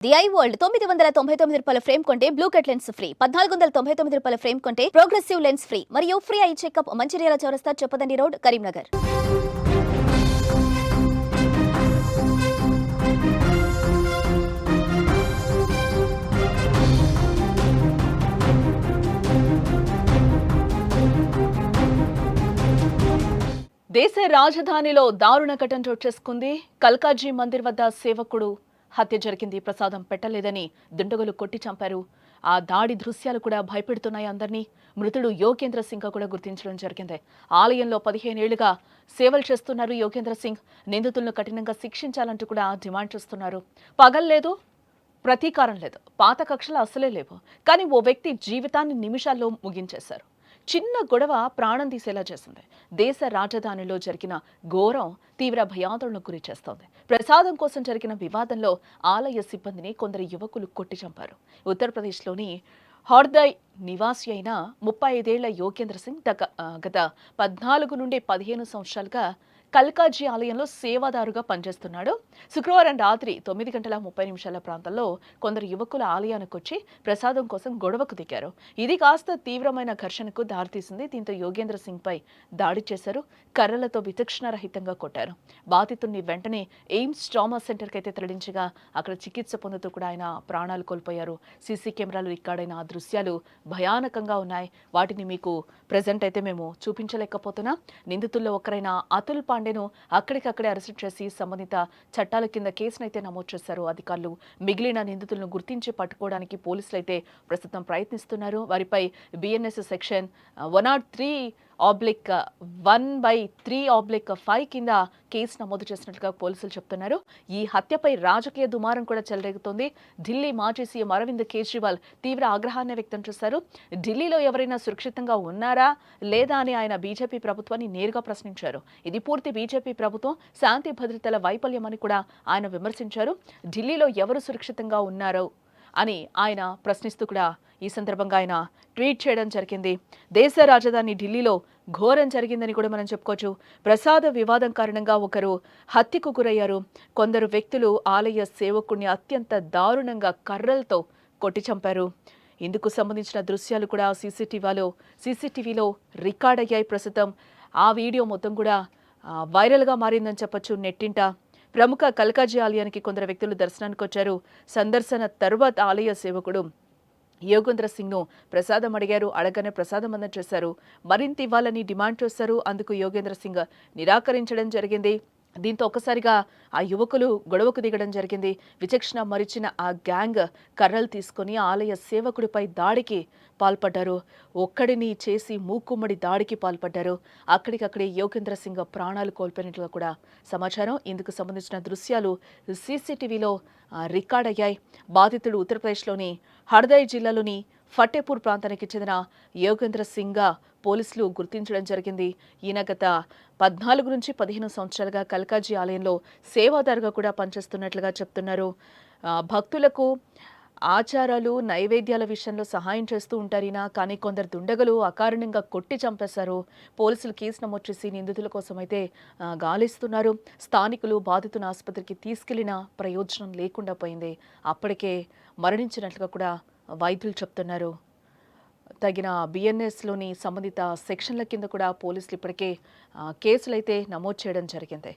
The I world తొమ్మిది వందల తొంభై తొమ్మిది రూపాయల ఫ్రేమ్ కొంటే బ్లూ కట్ లెన్స్ ఫ్రీ పద్నాలుగు వందల తొంభై తొమ్మిది రూపాయల ఫ్రేమ్ కొంటే ప్రోగ్రెసివ్ లెన్స్ ఫ్రీ మరియు free eye checkup Mancherial Chowrasta చెప్పదండి road Karimnagar. దేశ రాజధానిలో దారుణ ఘటన చోటు చేసుకుంది కల్కాజీ మందిర్ వద్ద సేవకుడు హత్య జరిగింది. ప్రసాదం పెట్టలేదని దుండగులు కొట్టి చంపారు. ఆ దాడి దృశ్యాలు కూడా భయపెడుతున్నాయి అందరినీ. మృతుడు యోగేంద్ర సింగ్ కూడా గుర్తించడం జరిగింది. ఆలయంలో పదిహేనేళ్ళుగా సేవలు చేస్తున్నారు యోగేంద్ర సింగ్. నిందితులను కఠినంగా శిక్షించాలంటూ కూడా డిమాండ్ చేస్తున్నారు. పగల్లేదు ప్రతీకారం లేదు. పాత కక్షలు అసలే లేవు. కానీ ఓ వ్యక్తి జీవితాన్ని నిమిషాల్లో ముగించేశారు. చిన్న గొడవ ప్రాణం తీసేలా చేసింది దేశ రాజధానిలో జరిగిన ఘోరం తీవ్ర భయాందోళనకు గురి చేస్తోంది. ప్రసాదం కోసం జరిగిన వివాదంలో ఆలయ సిబ్బందిని కొందరు యువకులు కొట్టి చంపారు ఉత్తరప్రదేశ్లోని హర్దయ్ నివాసి అయిన ముప్పై ఐదేళ్ళ యోగేంద్ర సింగ్ గత పద్నాలుగు నుండి పదిహేను సంవత్సరాలుగా కల్కాజీ ఆలయంలో సేవాదారుగా పనిచేస్తున్నాడు. శుక్రవారం రాత్రి తొమ్మిది గంటల ముప్పై నిమిషాల ప్రాంతంలో కొందరు యువకులు ఆలయానికి వచ్చి ప్రసాదం కోసం గొడవకు దిగారు. ఇది కాస్త తీవ్రమైన ఘర్షణకు దారితీసింది. దీంతో యోగేంద్ర సింగ్ పై దాడి చేశారు. కర్రలతో విచక్షణారహితంగా కొట్టారు. బాధితుడిని వెంటనే ఎయిమ్స్ ట్రామా సెంటర్కి అయితే తరలించగా అక్కడ చికిత్స పొందుతూ కూడా ఆయన ప్రాణాలు కోల్పోయారు. సీసీ కెమెరాలు రికార్డైన ఆ దృశ్యాలు భయానకంగా ఉన్నాయి. వాటిని మీకు ప్రజెంట్ అయితే మేము చూపించలేకపోతున్నా. నిందితుల్లో ఒకరైన అతుల్ పాండేను అక్కడికక్కడే అరెస్ట్ చేసి సంబంధిత చట్టాల కింద కేసునైతే నమోదు చేశారు. అధికారులు మిగిలిన నిందితులను గుర్తించి పట్టుకోవడానికి పోలీసులు అయితే ప్రస్తుతం ప్రయత్నిస్తున్నారు. వారిపై BNS section one nought three oblique one by three oblique five కింద కేసు నమోదు చేసినట్లుగా పోలీసులు చెప్తున్నారు. ఈ హత్యపై రాజకీయ దుమారం కూడా చెలరేగుతోంది. ఢిల్లీ మాజీ సీఎం అరవింద్ కేజ్రీవాల్ తీవ్ర ఆగ్రహాన్ని వ్యక్తం చేశారు. ఢిల్లీలో ఎవరైనా సురక్షితంగా ఉన్నారా లేదా అని ఆయన బీజేపీ ప్రభుత్వాన్ని నేరుగా ప్రశ్నించారు. ఇది పూర్తి బీజేపీ ప్రభుత్వం శాంతి భద్రతల వైఫల్యమని కూడా ఆయన విమర్శించారు. ఢిల్లీలో ఎవరు సురక్షితంగా ఉన్నారో అని ఆయన ప్రశ్నిస్తూ కూడా ఈ సందర్భంగా ఆయన ట్వీట్ చేయడం జరిగింది. దేశ రాజధాని ఢిల్లీలో ఘోరం జరిగిందని కూడా మనం చెప్పుకోవచ్చు. ప్రసాద వివాదం కారణంగా ఒకరు హత్యకు గురయ్యారు. కొందరు వ్యక్తులు ఆలయ సేవకుడిని అత్యంత దారుణంగా కర్రలతో కొట్టి చంపారు. ఇందుకు సంబంధించిన దృశ్యాలు కూడా సీసీటీవీలో సీసీటీవీలో రికార్డ్ అయ్యాయి ప్రస్తుతం. ఆ వీడియో మొత్తం కూడా వైరల్గా మారిందని చెప్పొచ్చు నెట్టింట. ప్రముఖ కల్కాజీ ఆలయానికి కొందరు వ్యక్తులు దర్శనానికి వచ్చారు. సందర్శన తర్వాత ఆలయ సేవకుడు యోగేంద్ర సింగ్ను ప్రసాదం అడిగారు. అడగనే ప్రసాదం అందం చేశారు మరింత ఇవ్వాలని డిమాండ్ చేశారు. అందుకు యోగేంద్ర సింగ్ నిరాకరించడం జరిగింది. దీంతో ఒక్కసారిగా ఆ యువకులు గొడవకు దిగడం జరిగింది. విచక్షణ మరిచిన ఆ గ్యాంగ్ కర్రలు తీసుకొని ఆలయ సేవకుడిపై దాడికి పాల్పడ్డారు. ఒక్కడిని చేసి మూకుమ్మడి దాడికి పాల్పడ్డారు. అక్కడికక్కడే యోగేంద్ర సింగ్ ప్రాణాలు కోల్పోయినట్లుగా కూడా సమాచారం. ఇందుకు సంబంధించిన దృశ్యాలు సీసీటీవీలో రికార్డ్ అయ్యాయి. బాధితుడు ఉత్తరప్రదేశ్లోని హర్దయ్ జిల్లాలోని ఫటేపూర్ ప్రాంతానికి చెందిన యోగేంద్ర సింగ్గా పోలీసులు గుర్తించడం జరిగింది. ఈయన గత పద్నాలుగు నుంచి పదిహేను సంవత్సరాలుగా కల్కాజీ ఆలయంలో సేవాదారుగా కూడా పనిచేస్తున్నట్లుగా చెప్తున్నారు. భక్తులకు ఆచారాలు నైవేద్యాల విషయంలో సహాయం చేస్తూ ఉంటారినా? కానీ కొందరు దుండగలు అకారణంగా కొట్టి చంపేశారు. పోలీసులు కేసు నమోదు చేసి నిందితుల కోసం అయితే గాలిస్తున్నారు. స్థానికులు బాధితుని ఆసుపత్రికి తీసుకెళ్ళిన ప్రయోజనం లేకుండా పోయింది. అప్పటికే మరణించినట్లుగా కూడా వైద్యులు చెప్తున్నారు. తగిన బిఎన్ఎస్లోని సంబంధిత సెక్షన్ల కింద కూడా పోలీసులు ఇప్పటికే కేసులైతే నమోదు చేయడం జరిగింది.